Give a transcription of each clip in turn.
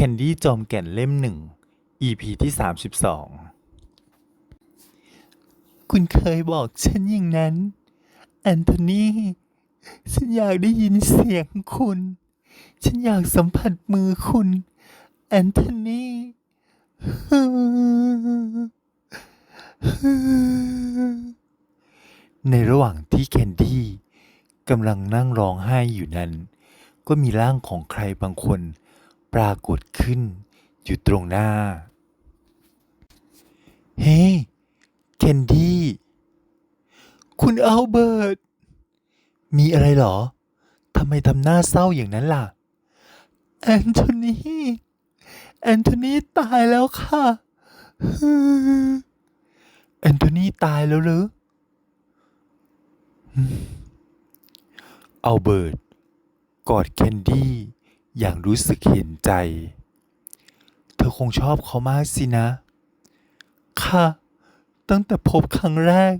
แคนดี้จอมแก่นเล่มหนึ่ง EP ที่ 32 คุณเคยบอกฉันอย่างนั้น แอนโทนีฉันอยากได้ยินเสียงคุณ ฉันอยากสัมผัสมือคุณ แอนโทนีในระหว่างที่แคนดี้กำลังนั่งร้องไห้อยู่นั้น ก็มีร่างของใครบางคน ปรากฏขึ้นอยู่ตรงหน้า เฮ้ยแคนดี้ คุณอัลเบิร์ต มีอะไรเหรอ ทำไมทำหน้าเศร้าอย่างนั้นล่ะ แอนโทนี แอนโทนีตายแล้วค่ะ แอนโทนีตายแล้วหรออืมอัลเบิร์ตกอดแคนดี้ อย่างรู้สึกเห็นใจ เธอคงชอบเขามากสินะ ค่ะ ตั้งแต่พบครั้งแรก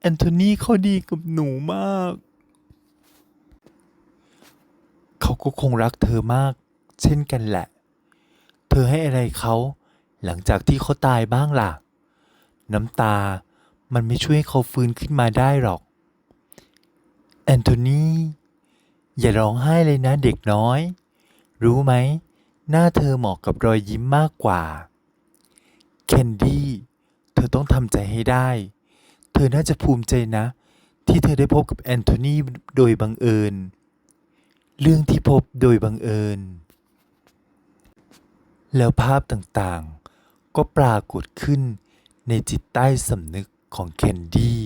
แอนโทนีเขาดีกับหนูมาก เขาก็คงรักเธอมาก เช่นกันแหละ เธอให้อะไรเขาหลังจากที่เขาตายบ้างล่ะ น้ำตามันไม่ช่วยให้เขาฟื้นขึ้นมาได้หรอก แอนโทนีอย่าร้องไห้เลยนะเด็กน้อย รู้ไหม หน้าเธอเหมาะกับรอยยิ้มมากกว่าแคนดี้ เธอต้องทำใจให้ได้ เธอน่าจะภูมิใจนะ ที่เธอได้พบกับแอนโทนีโดยบังเอิญ เรื่องที่พบโดยบังเอิญ แล้วภาพต่างๆ ก็ปรากฏขึ้นในจิตใต้สำนึกของแคนดี้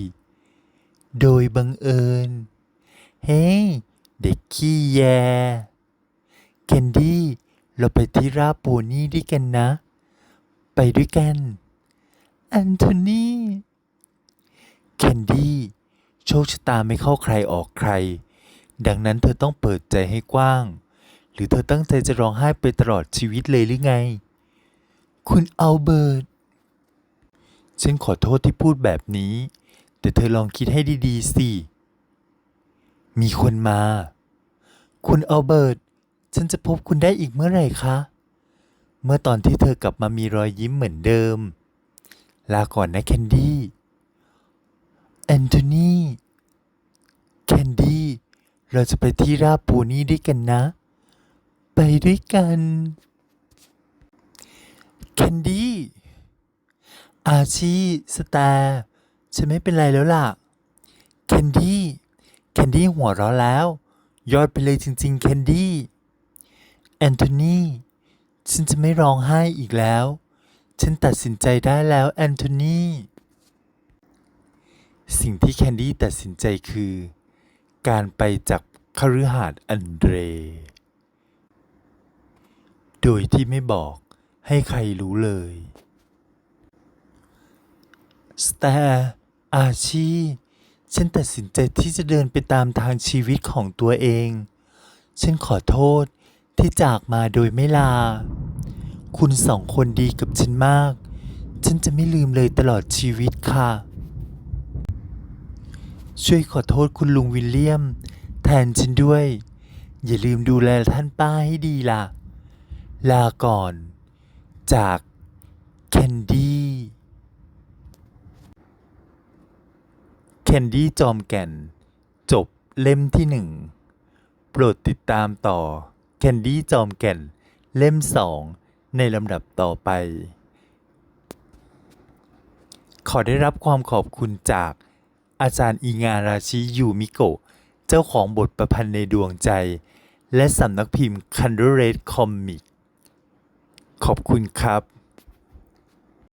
โดยบังเอิญ เฮ้ เด็กขี้แย แคนดี้เราไปที่ราบโปนี่ด้วยกันนะ ไปด้วยกัน แอนโทนีแคนดี้โชคชะตาไม่เข้าใครออกใคร ดังนั้นเธอต้องเปิดใจให้กว้าง หรือเธอตั้งใจจะร้องไห้ไปตลอดชีวิตเลยหรือไง คุณอัลเบิร์ตฉันขอโทษที่พูดแบบนี้ แต่เธอลองคิดให้ดีๆสิ มีคนมา คุณอัลเบิร์ต ฉันจะพบคุณได้อีกเมื่อไหร่คะ เมื่อตอนที่เธอกลับมามีรอยยิ้มเหมือนเดิม ลาก่อนนะแคนดี้ แอนโทนีแคนดี้ เราจะไปที่ราบปูนี่ด้วยกันนะ ไปด้วยกัน แคนดี้ อาชีสแตร์ฉันไม่เป็นไรแล้วล่ะ แคนดี้ แคนดี้หัวเราะแล้ว ยอดไปเลยจริง ๆ แคนดี้ แอนโทนีฉันจะไม่ร้องไห้อีกแล้ว ฉันตัดสินใจได้แล้วแอนโทนีสิ่งที่แคนดี้ตัดสินใจคือ การไปจากคฤหาสน์อันเดร โดยที่ไม่บอกให้ใครรู้เลยสแตร์อาชี ฉันตัดสินใจที่จะเดินไปตามทางชีวิตของตัวเอง ฉันขอโทษ ที่จากมาโดยไม่ลา คุณสองคนดีกับฉันมาก ฉันจะไม่ลืมเลยตลอดชีวิตค่ะ ช่วยขอโทษคุณลุงวิลเลียม แทนฉันด้วย อย่าลืมดูแลท่านป้าให้ดีล่ะ ลาก่อน จากแคนดี้แคนดี้จอมแก่น จบเล่มที่หนึ่ง โปรดติดตามต่อ แคนดี้จอมแก่น เล่มสองในลำดับต่อไป ขอได้รับความขอบคุณจากอาจารย์อิงาราชิยูมิโกะ เจ้าของบทประพันธ์ในดวงใจ และสำนักพิมพ์คันดูเรดคอมมิก ขอบคุณครับ